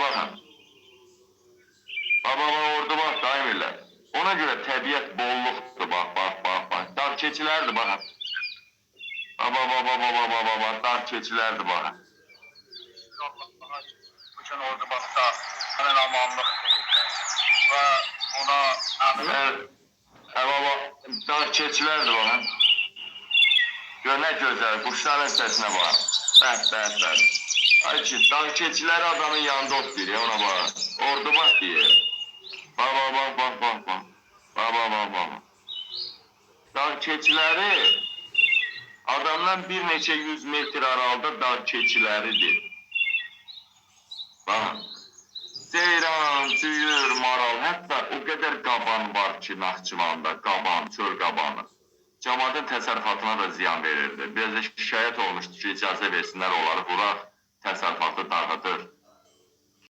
baxdı baxın. Baba baba orada bax daimilər. Ona görə təbiət bolluqdur bax bax bax bax. Dağ keçilərdir baxın. Baba baba baba baba baba dağ keçilərdir. Allah'a bugün orada bakta hemen amanlık ve buna emin Mən hə baba dağ keçilərdir baxın. Gör nə gözəl quşların səsinə bax. Bəh bəh bəh. Dağ keçiləri adamın yanında oturuyor ya ona bax. Orada bax deyir. Bak bak bak bak bak bak. Bak bak bak bak. Dağ keçiləri adamdan bir neçə yüz metr aralıda dağ keçiləridir. Bak. Ceyran, cüyür, maral, hətta o qədər qaban var ki, Naxçıvanda, qaban, çöl qabanı. Cəmaatın təsərrüfatına da ziyan verirdi. Biraz da şikayət olmuşdu ki, icazə versinlər onları vuraq, 他三房都打他这